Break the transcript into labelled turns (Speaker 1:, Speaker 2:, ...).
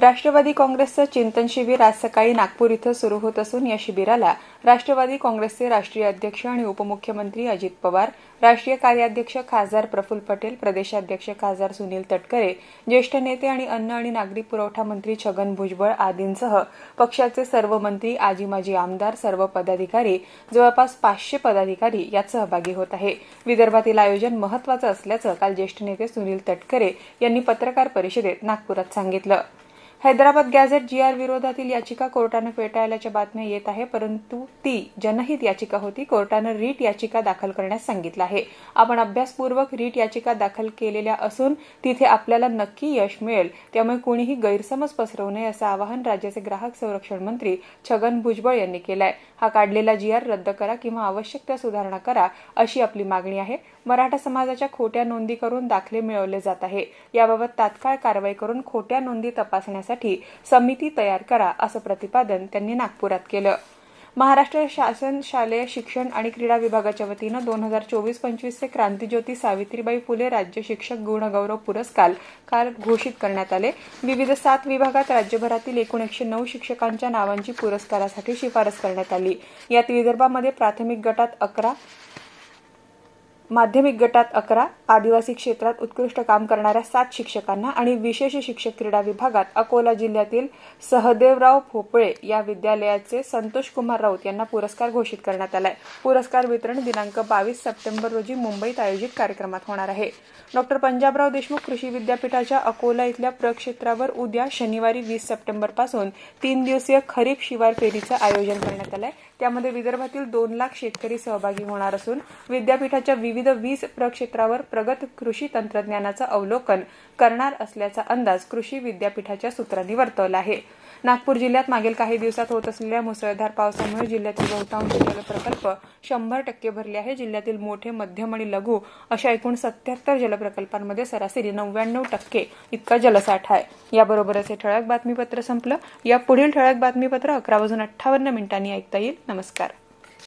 Speaker 1: राष्ट्रवादी काँग्रेसचं चिंतन शिबिर आज सकाळी नागपूर इथं सुरू होत असून या शिबिराला राष्ट्रवादी काँग्रेसचे राष्ट्रीय अध्यक्ष आणि उपमुख्यमंत्री अजित पवार राष्ट्रीय कार्याध्यक्ष खासदार प्रफुल्ल पटेल प्रदेशाध्यक्ष खासदार सुनील तटकरे ज्येष्ठ नेते आणि अन्न आणि नागरी पुरवठा मंत्री छगन भुजबळ आदींसह पक्षाचे सर्व मंत्री आजी माजी आमदार सर्व पदाधिकारी जवळपास पाचशे पदाधिकारी यात सहभागी होत आहे. विदर्भातील आयोजन महत्वाचं असल्याचं काल ज्येष्ठ नेते सुनील तटकरे यांनी पत्रकार परिषदेत नागपुरात सांगितलं. हैदराबाद गॅझेट जी आर विरोधातील याचिका कोर्टानं फेटाळल्याच्या बातम्या येत आहे परंतु ती जनहित याचिका होती. कोर्टानं रीट याचिका दाखल करण्यास सांगितलं आहे. आपण अभ्यासपूर्वक रीट याचिका दाखल केलेल्या असून तिथे आपल्याला नक्की यश मिळेल. त्यामुळे कुणीही गैरसमज पसरवू नये असं आवाहन राज्याचे ग्राहक संरक्षण मंत्री छगन भुजबळ यांनी केलंय. आहे हा काढलेला जी आर रद्द करा किंवा आवश्यक त्या सुधारणा करा अशी आपली मागणी आहे. मराठा समाजाच्या खोट्या नोंदी करून दाखले मिळवले जात आहे. याबाबत तात्काळ कारवाई करून खोट्या नोंदी तपासण्यासाठी समिती तयार करा असं प्रतिपादन त्यांनी नागपुरात केलं. महाराष्ट्र शासन शालेय शिक्षण आणि क्रीडा विभागाच्या वतीनं दोन हजार चोवीस पंचवीसचे क्रांतीज्योती सावित्रीबाई फुले राज्य शिक्षक गुणगौरव पुरस्कार काल घोषित करण्यात आले. विविध सात विभागात राज्यभरातील एकूण एकशे नऊ शिक्षकांच्या नावांची पुरस्कारासाठी शिफारस करण्यात आली. यात विदर्भामध्ये प्राथमिक गटात अकरा माध्यमिक गटात अकरा आदिवासी क्षेत्रात उत्कृष्ट काम करणाऱ्या सात शिक्षकांना आणि विशेष शिक्षक क्रीडा विभागात अकोला जिल्ह्यातील सहदेवराव भोपळे या विद्यालयाचे संतोष कुमार राऊत यांना पुरस्कार घोषित करण्यात आलाय. पुरस्कार वितरण दिनांक बावीस सप्टेंबर रोजी मुंबईत आयोजित कार्यक्रमात होणार आहे. डॉक्टर पंजाबराव देशमुख कृषी विद्यापीठाच्या अकोला इथल्या प्रक्षेत्रावर उद्या शनिवारी वीस सप्टेंबरपासून तीन दिवसीय खरीप शिवार फेरीचं आयोजन करण्यात आलंय. त्यामध्ये विदर्भातील दोन लाख शेतकरी सहभागी होणार असून विद्यापीठाच्या विविध वीस प्रक्षेत्रावर प्रगत कृषी तंत्रज्ञानाचं अवलोकन करणार असल्याचा अंदाज कृषी विद्यापीठाच्या सूत्रांनी वर्तवला आहे. नागपूर जिल्ह्यात मागील काही दिवसात होत असलेल्या मुसळधार पावसामुळे जिल्ह्यातील बहुतांश जलप्रकल्प शंभर टक्के भरले आहे जिल्ह्यातील मोठे मध्यम आणि लघु अशा एकूण सत्याहत्तर जलप्रकल्पांमध्ये सरासरी नव्याण्णव टक्के इतका जलसाठा आहे. याबरोबरच हे ठळक बातमीपत्र संपलं. या पुढील ठळक बातमीपत्र अकरा वाजून अठ्ठावन्न मिनिटांनी ऐकता येईल. नमस्कार.